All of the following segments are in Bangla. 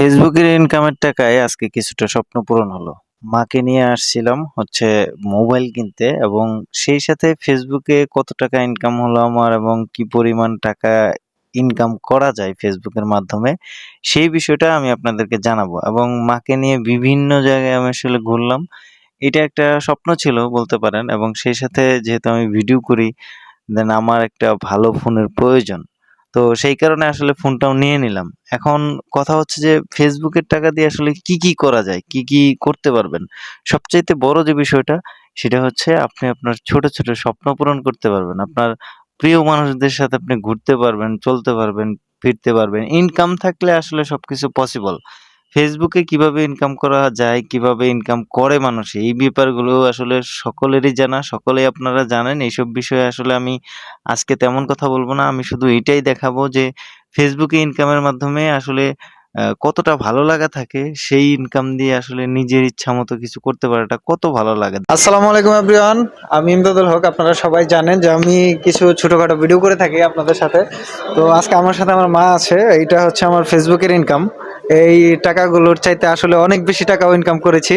ফেসবুকের ইনকামের টাকায় আজকে কিছুটা স্বপ্ন পূরণ হলো। মাকে নিয়ে আসছিলাম হচ্ছে মোবাইল কিনতে এবং সেই সাথে ফেসবুকে কত টাকা ইনকাম হলো আমার এবং কি পরিমাণ টাকা ইনকাম করা যায় ফেসবুকের মাধ্যমে, সেই বিষয়টা আমি আপনাদেরকে জানাব এবং মাকে নিয়ে বিভিন্ন জায়গায় আমি আসলে ঘুরলাম। এটা একটা স্বপ্ন ছিল বলতে পারেন এবং সেই সাথে যেহেতু আমি ভিডিও করি দেন আমার একটা ভালো ফোনের প্রয়োজন। তো সেই কারণে আসলে ফোনটাও নিয়ে নিলাম। এখন কথা হচ্ছে যে ফেসবুকের টাকা দিয়ে আসলে কি, কি করা যায়? কি, কি করতে পারবেন? সবচাইতে বড় যে বিষয়টা সেটা হচ্ছে আপনি আপনার ছোট, ছোট স্বপ্ন পূরণ করতে পারবেন। আপনার প্রিয় মানুষদের সাথে আপনি ঘুরতে পারবেন, চলতে পারবেন, ফিরতে পারবেন। ইনকাম থাকলে আসলে সবকিছু পসিবল। ফেসবুকে কীভাবে ইনকাম করা যায়, কীভাবে ইনকাম করে মানুষ এই ব্যাপারগুলো আসলে সকলেরই জানা, সকলেই আপনারা জানেন। এইসব বিষয়ে আসলে আমি আজকে তেমন কথা বলব না। আমি শুধু এটাই দেখাবো যে ফেসবুকে ইনকামের মাধ্যমে আসলে কতটা ভালো লাগা থাকে সেই ইনকাম দিয়ে আসলে নিজের ইচ্ছা মতো কিছু করতে পারাটা কত ভালো লাগে। আসসালামু আলাইকুম এভরিওয়ান আমি ইমদাদুল হক আপনারা সবাই জানেন যে আমি কিছু ছোটোখাটো ভিডিও করে থাকি আপনাদের সাথে তো আজকে আমার সাথে আমার মা আছে এইটা হচ্ছে আমার ফেসবুকের ইনকাম এই টাকাগুলোর চাইতে আসলে অনেক বেশি টাকাও ইনকাম করেছি।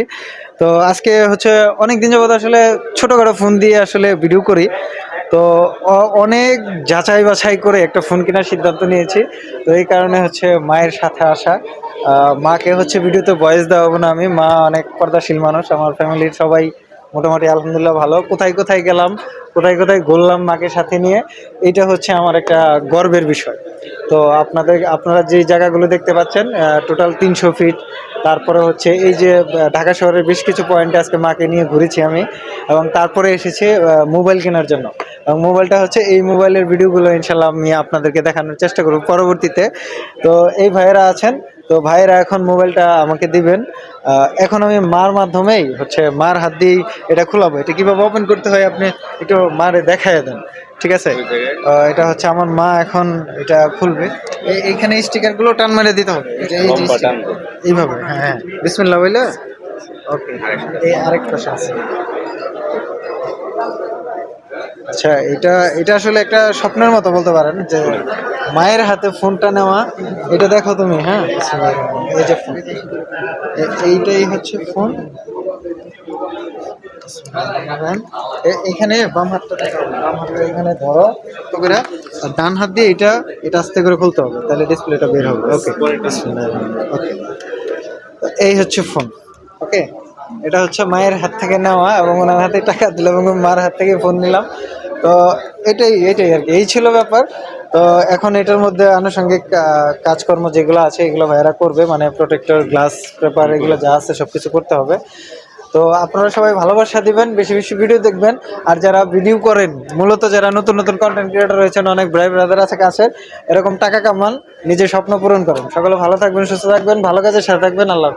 তো আজকে হচ্ছে অনেক দিন যাবত আসলে ছোটোখাটো ফোন দিয়ে আসলে ভিডিও করি। তো অনেক যাচাই বাছাই করে একটা ফোন কেনার সিদ্ধান্ত নিয়েছি। তো এই কারণে হচ্ছে মায়ের সাথে আসা। মাকে হচ্ছে ভিডিওতে ভয়েস দেওয়াবো না আমি। মা অনেক পর্দাশীল মানুষ, আমার ফ্যামিলির সবাই মোটামুটি আলহামদুলিল্লাহ ভালো। কোথায় কোথায় গেলাম, কোথায় কোথায় ঘুরলাম মাকে সাথে নিয়ে এটা হচ্ছে আমার একটা গর্বের বিষয়। তো আপনাদের, আপনারা যে জায়গাগুলো দেখতে পাচ্ছেন টোটাল তিনশো ফিট তারপরে হচ্ছে এই যে ঢাকা শহরের বেশ কিছু পয়েন্টে আজকে মাকে নিয়ে ঘুরেছি আমি, এবং তারপরে এসেছে মোবাইল কেনার জন্য। এবং মোবাইলটা হচ্ছে এই মোবাইলের ভিডিওগুলো ইনশাল্লাহ আমি আপনাদেরকে দেখানোর চেষ্টা করব পরবর্তীতে। তো এই ভাইয়েরা আছেন তো ভাইয়েরা এখন মোবাইলটা আমাকে দিবেন। এখন আমি মার মাধ্যমেই হচ্ছে মার হাত দিয়েই এটা খোলাবো। এটা কীভাবে ওপেন করতে হয় আপনি একটু মারে দেখাই দেন ঠিক আছে? এটা হচ্ছে আমার মা এখন এটা খুলবে। এই- এইখানে স্টিকারগুলো টান মেরে দিতে হবে। এইভাবে হ্যাঁ হ্যাঁ। বিসমিল্লাহ বইলে? ওকে এই আরেক পাশে আছে। আচ্ছা এটা এটা আসলে একটা স্বপ্নের মতো বলতে পারেন যে মায়ের হাতে ফোনটা নেওয়া এটা দেখো তুমি হ্যাঁ? এই যে ফোন এইটাই হচ্ছে ফোন। এখানে বাম হাতটা বাম হাতটা এখানে ধরো তো করে আর ডান হাত দিয়ে এটা এটা আস্তে করে খুলতে হবে তাহলে ডিসপ্লেটা বের হবে। ওকে ওকে এই হচ্ছে ফোন ওকে এটা হচ্ছে মায়ের হাত থেকে নেওয়া এবং ওনার হাতে টাকা দিলাম এবং মার হাত থেকে ফোন নিলাম। তো এটাই এটাই আর কি। এই ছিল ব্যাপার। তো এখন এটার মধ্যে আনুষঙ্গিক কাজকর্ম যেগুলো আছে, এগুলো ভাইরা করবে। মানে প্রোটেক্টর গ্লাস পেপার এগুলো যা আছে সব কিছু করতে হবে। তো আপনারা সবাই ভালোবাসা দিবেন, বেশি বেশি ভিডিও দেখবেন। আর যারা ভিডিও করেন, মূলত যারা নতুন নতুন কন্টেন্ট ক্রিয়েটার রয়েছেন, অনেক ব্রাই ব্রাদার আছে কাছের, এরকম টাকা কামান নিজের স্বপ্ন পূরণ করেন। সকলে ভালো থাকবেন, সুস্থ থাকবেন, ভালো কাজের সাথে থাকবেন। আল্লাহ।